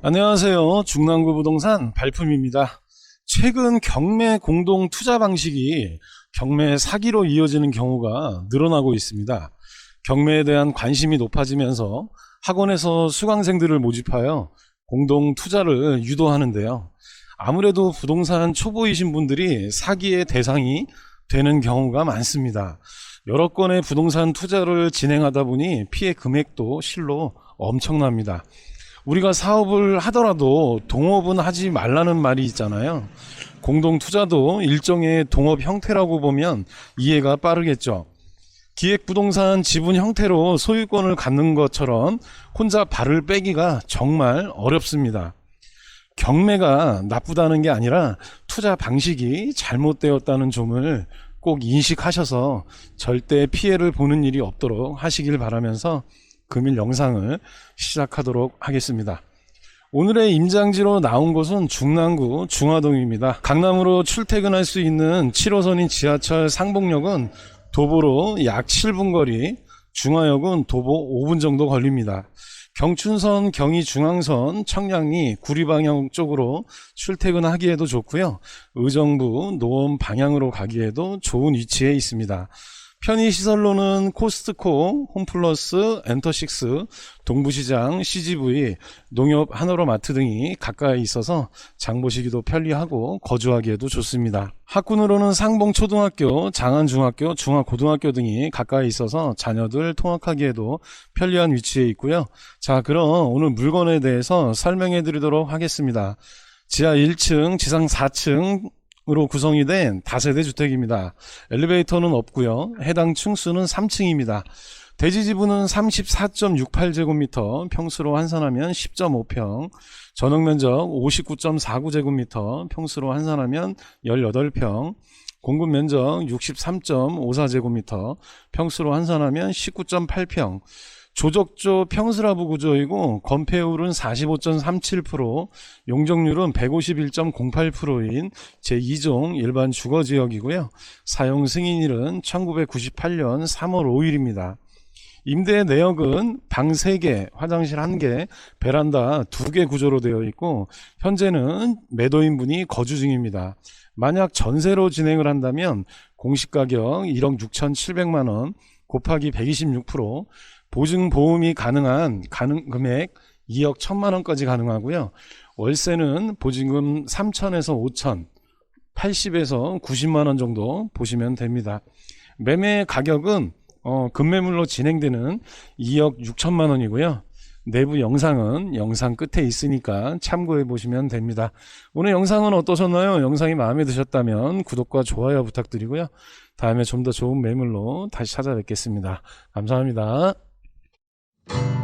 안녕하세요. 중랑구 부동산 발품입니다. 최근 경매 공동 투자 방식이 경매 사기로 이어지는 경우가 늘어나고 있습니다. 경매에 대한 관심이 높아지면서 학원에서 수강생들을 모집하여 공동 투자를 유도하는데요. 아무래도 부동산 초보이신 분들이 사기의 대상이 되는 경우가 많습니다. 여러 건의 부동산 투자를 진행하다 보니 피해 금액도 실로 엄청납니다. 우리가 사업을 하더라도 동업은 하지 말라는 말이 있잖아요. 공동 투자도 일종의 동업 형태라고 보면 이해가 빠르겠죠. 기획 부동산 지분 형태로 소유권을 갖는 것처럼 혼자 발을 빼기가 정말 어렵습니다. 경매가 나쁘다는 게 아니라 투자 방식이 잘못되었다는 점을 꼭 인식하셔서 절대 피해를 보는 일이 없도록 하시길 바라면서 금일 영상을 시작하도록 하겠습니다. 오늘의 임장지로 나온 곳은 중랑구 중화동입니다. 강남으로 출퇴근할 수 있는 7호선인 지하철 상복역은 도보로 약 7분 거리, 중화역은 도보 5분 정도 걸립니다. 경춘선, 경의중앙선, 청량리, 구리방향 쪽으로 출퇴근하기에도 좋고요. 의정부, 노원 방향으로 가기에도 좋은 위치에 있습니다. 편의시설로는 코스트코, 홈플러스, 엔터식스, 동부시장, CGV, 농협 한화로마트 등이 가까이 있어서 장 보시기도 편리하고 거주하기에도 좋습니다. 학군으로는 상봉초등학교, 장안중학교, 중화고등학교 등이 가까이 있어서 자녀들 통학하기에도 편리한 위치에 있고요. 자, 그럼 오늘 물건에 대해서 설명해 드리도록 하겠습니다. 지하 1층, 지상 4층, 으로 구성이 된 다세대 주택입니다. 엘리베이터는 없고요. 해당 층수는 3층입니다. 대지 지분은 34.68제곱미터, 평수로 환산하면 10.5평, 전용 면적 59.49제곱미터, 평수로 환산하면 18평, 공급 면적 63.54제곱미터, 평수로 환산하면 19.8평, 조적조 평스라브 구조이고 건폐율은 45.37%, 용적률은 151.08%인 제2종 일반 주거지역이고요. 사용 승인일은 1998년 3월 5일입니다. 임대 내역은 방 3개, 화장실 1개, 베란다 2개 구조로 되어 있고 현재는 매도인분이 거주 중입니다. 만약 전세로 진행을 한다면 공시가격 1억 6,700만 원 곱하기 126% 보증 보험이 가능한 가능 금액 2억 1천만 원까지 가능하고요. 월세는 보증금 3천에서 5천, 80에서 90만 원 정도 보시면 됩니다. 매매 가격은 어, 급매물로 진행되는 2억 6천만 원이고요. 내부 영상은 영상 끝에 있으니까 참고해 보시면 됩니다. 오늘 영상은 어떠셨나요? 영상이 마음에 드셨다면 구독과 좋아요 부탁드리고요. 다음에 좀 더 좋은 매물로 다시 찾아뵙겠습니다. 감사합니다. thank you